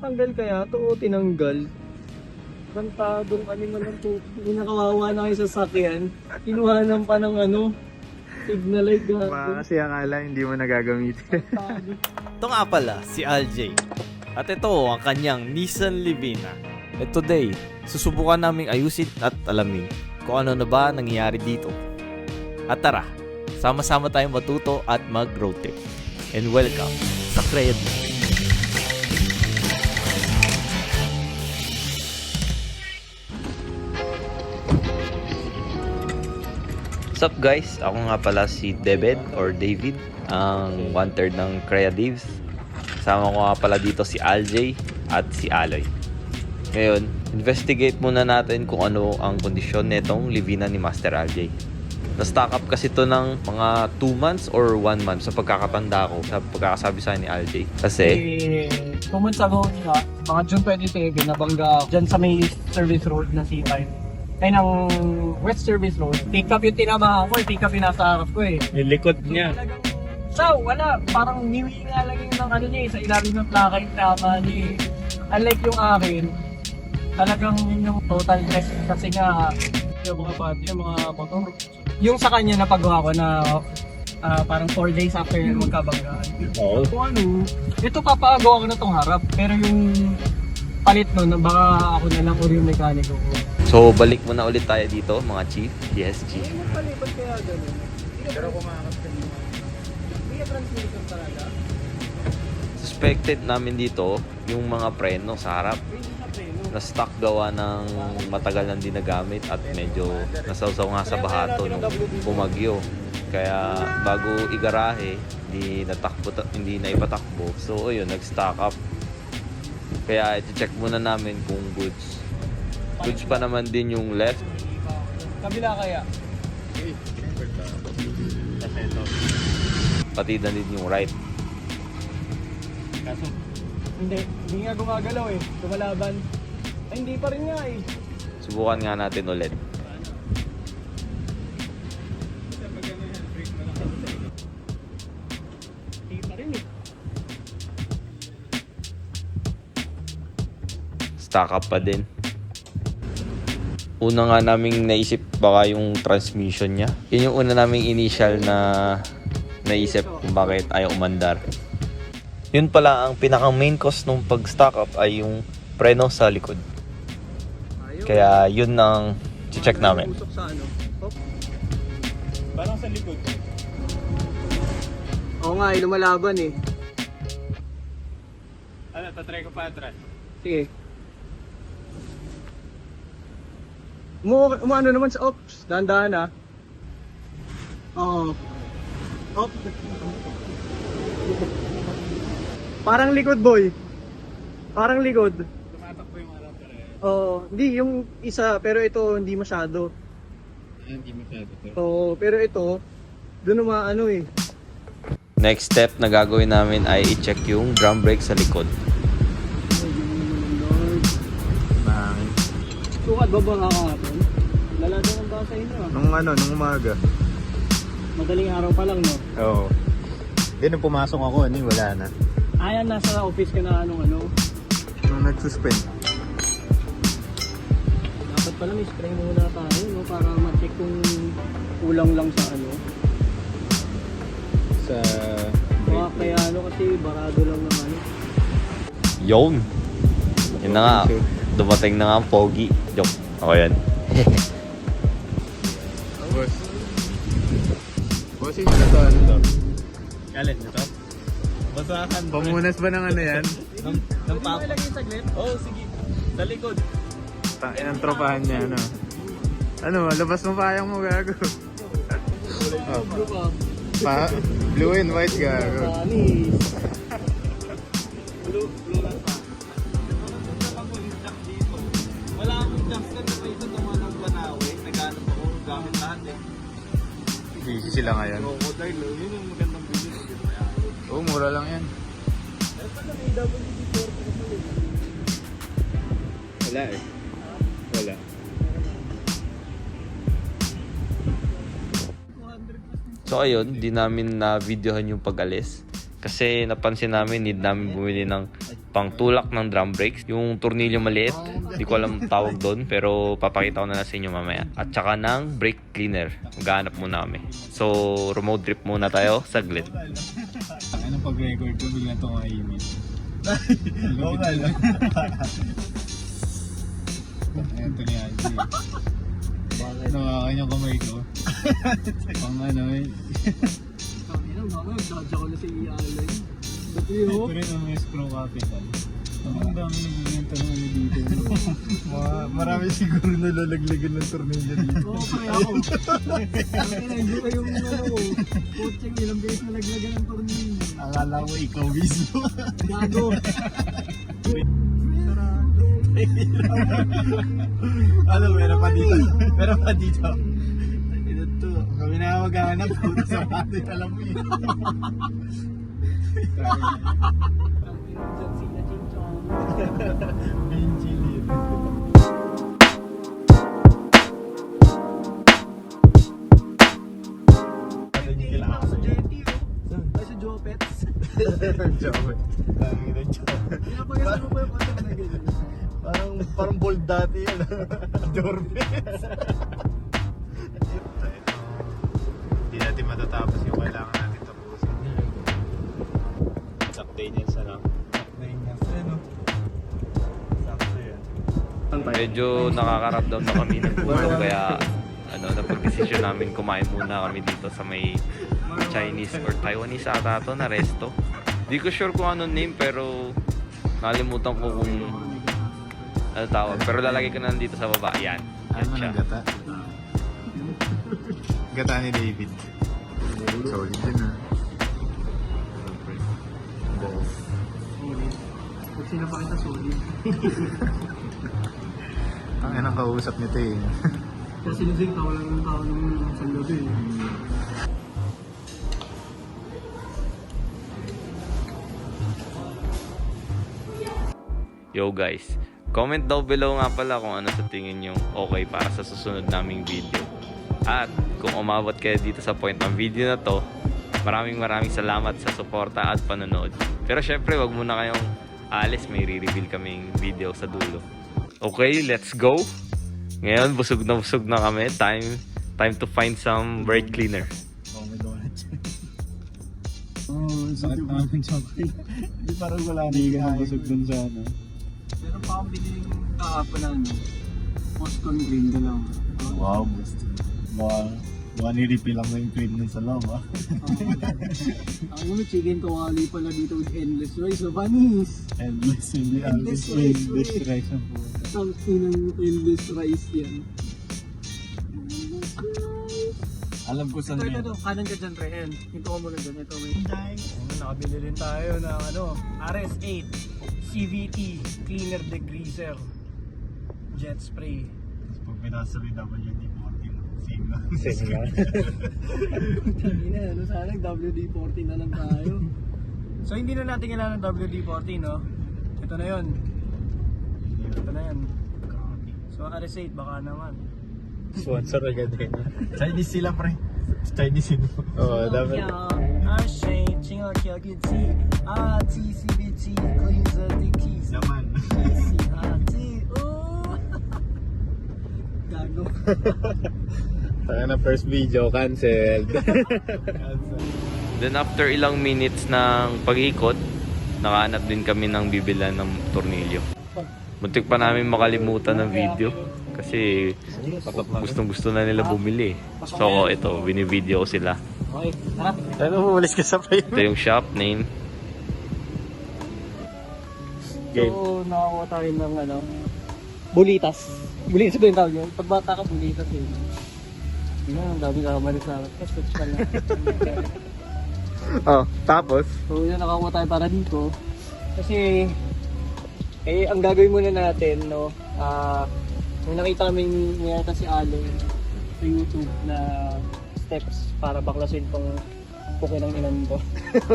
Natanggal kaya to o tinanggal? Kantadong animal lang po. Hindi nakawawa na kayo sa sakyan. Kinuhanan pa ng ano, signal light Baka gago. kasi akala hindi mo nagagamitin. Ito nga pala, si RJ. At ito ang kanyang Nissan Livina. At today, susubukan naming ayusin at alamin kung ano na ba nangyayari dito. At tara, sama-sama tayong matuto at mag-road trip. And welcome sa Cred. What's up guys? Ako nga pala si David or David, ang one-third ng Creatives. Kasama ko nga pala dito si Aljay at si Aloy. Ngayon, investigate muna natin kung ano ang kondisyon nitong Livina ni Master Aljay. Na-stock up kasi to ng mga 2 months or 1 month sa pagkakatanda ko, sa pagkakasabi sa ni Aljay. Kasi, Eh, two months ago mga June 27, nabangga dyan sa may Service Road na C5. Ay, ng West Service Road. Pick up yung tinamahan ko, eh. pick up yung nasa harap ko eh. Yung likod niya. Talagang, so, wala. Parang niwi nga lang yung ng ano niya eh, sa ilalim ng plaka yung tama niya eh. Unlike yung akin, talagang yun yung total dress kasi nga, yung mga pati, yung mga motor. Yung sa kanya napagawa ko na ah, parang 4 days after magkabanggaan. Oo. Kung ano, ito papagawa ko na tong harap. Pero yung palit nun, baka ako na lang uri yung mekaniko ko. So balik muna ulit tayo dito mga chief. Yes, chief. Ano palipat kaya ganun? Pero kumakas ka. Hindi transmission talaga. Suspected namin dito yung mga preno sa harap. Hindi na stock gawa ng matagal nang di nagamit at medyo nasawsaw nga sa bahato nung bumagyo. Kaya bago igarahe, hindi natakbo hindi na ipatakbo. So ayun, nag-stock up. Kaya i-check muna namin kung goods. Goods pa naman din yung left. Kabila kaya? Pati na din yung right. Kaso, Hindi. Hindi nga gumagalaw eh. Lumalaban. Ay, hindi pa rin nga eh. Subukan nga natin ulit. Eh. Stock up pa din. Una nga naming naisip baka yung transmission niya. Yun yung una naming initial na naisip kung bakit ayaw umandar. Yun pala ang pinaka main cause nung pag stock up ay yung preno sa likod. Kaya yun ang check namin. Ano. Parang sa likod. Oo nga eh, lumalaban eh. Ano, tatry ko pa atras. Sige. Umu umano naman sa ops. Dahan-dahan ah. Oo. Op. Parang likod boy. Parang likod. Tumatakbo yung harap pero Oo. Hindi, yung isa, pero ito hindi masyado. hindi masyado. Oo, pero ito, doon naman ano eh. Next step na gagawin namin ay i-check yung drum brake sa likod. Mahangin. Sukat ba ba kakahapon? Lalado ng basa inyo ah. Nung ano, nung umaga. Madaling araw pa lang no. Oo. Hindi, nung pumasok ako, ano, wala na. Ayan, nasa office ka na anong ano. Nung nag-suspend. Dapat pala may spray muna tayo no para ma-check kung kulang lang sa ano. Sa Baka kaya ano kasi barado lang naman. Yun! Yun na nga. Dumating na nga ang pogi. Joke. Ako yan. Yung na to, ano to? Galit nito? Basahan. Pamunas ba ng ano yan? Ng, ng Pwede mo papa. ilagay saglit? Oo, oh, sige. Sa likod. Tangin ang tropahan niya, ano? Ano, labas mo payang mo, gago. oh, pa, blue and white, gago. Blue, sila ngayon. Crocodile, oh. yun yung magandang video. Oo, mura lang yan. Wala eh. Wala. So ayun, di namin na videohan yung pag-alis. Kasi napansin namin need namin bumili ng pang tulak ng drum brakes. Yung tornilyo maliit, di ko alam tawag doon, pero papakita ko na lang sa inyo mamaya. At saka ng brake cleaner. Maghanap muna kami. So, remote trip muna tayo, saglit. Ano pag-record ko, bigla itong kainin. Oo nga lang. Ito ni Aldi. Nakakain yung kamay ko. Pang ano eh. Sabi na, mga nagdadya ko na si Alay. Ito rin ang escrow capital. Ang dami nagbibenta ng ano dito. Mga, marami siguro nalalaglagan ng tornilyo dito. Oo, kaya ako. Hindi ko yung ano, coaching ilang beses na naglagan ng tornillo. Akala ko ikaw mismo. Gago. ano, meron pa dito. Meron pa dito. Ito to. Kami na maghanap. Sa atin, alam mo yun. Parang, parang bold dati yun. Dorbes. Hindi natin matatapos yung Medyo nakakaramdam na kami ng gutom kaya ano, napag-desisyon namin kumain muna kami dito sa may Chinese or Taiwanese ata to na resto. Di ko sure kung ano name pero nalimutan ko kung ano tawag. Pero lalagay ko na dito sa baba. Yan. Yan Ano siya. gata? Gata ni David. Solid din ah. Balls. Pag sinapakita solid. Ang enang kausap nito eh. Kasi sinusing tao lang ng tao nung isang gabi. eh. Yo guys, comment daw below nga pala kung ano sa tingin yung okay para sa susunod naming video. At kung umabot kayo dito sa point ng video na to, maraming maraming salamat sa suporta at panonood. Pero syempre, wag muna kayong alis, may re-reveal kaming video sa dulo. Okay, let's go. Ngayon, busog na busog na kami. Time time to find some bird cleaner. Oh my God. oh, so Bakit namin chocolate? Hindi parang wala na yung busog dun sa ano. Pero pambili yung kahapon na ano. Boston Green dalawa. Wow, Boston. Wow. 180 lang yung cream nun sa loob, ah. Ang ano, chicken kawali pala dito with endless rice oh, of anis. Endless, hindi. Endless, endless, endless rice ang po. Ang inang endless rice yan. Alam ko saan yun. Ito, kanan ka dyan, Rehen. Hinto ko muna dyan. Ito, wait. Nice. Um, nakabili rin tayo ng ano, RS8 CVT Cleaner Degreaser Jet Spray. Tapos pag pinasabi naman yun, Same lang. Hindi na, ano sana, WD-40 na lang tayo. So hindi na natin kailangan ng WD-40, no? Ito na yun. Ito na yan. So RS8, baka naman. Sponsor agad eh. Chinese sila pre. Chinese yun. Oo, dapat. RS8, Chingal Kyogin T, RTCBT, Cleanser, Dickies. Naman. CRT, ooh! Gago. Saka na first video, canceled. Then after ilang minutes ng pag-ikot, nakahanap din kami ng bibilan ng tornilyo. Muntik pa namin makalimutan ng video kasi gustong gusto na nila bumili. So ito, binivideo ko sila. Okay, ano, umalis ka sa pre? Ito yung shop name. Game. So, nakakuha tayo ng ano, bulitas. Bulitas ba yung tawag yun? Pag bata ka, bulitas yun. Na, ang dami kakamalis na. Kasi switch ka lang. Oh, tapos? so, yun, nakakuha tayo para dito. Kasi, eh, ang gagawin muna natin, no, ah, may nakita kami niyata si Aloy sa YouTube na steps para baklasin tong puki ng inan ko.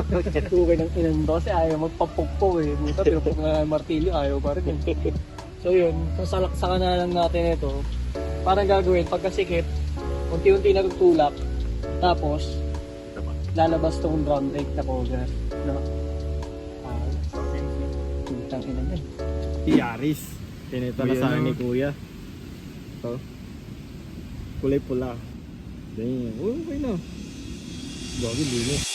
puki ng inan ko kasi ayaw magpapugpo eh. Buta, pero pag uh, martilyo ayaw pa rin eh. So yun, sasalaksakan na lang natin ito. Parang gagawin, pagkasikip, unti-unti na tutulak, tapos lalabas tong drum brake na cover. No? Ah, putang ina niyan. Yaris. Tinita na sa akin ni Kuya. Ito. Kulay pula. Damn. Oh, okay na. Gagi, linis.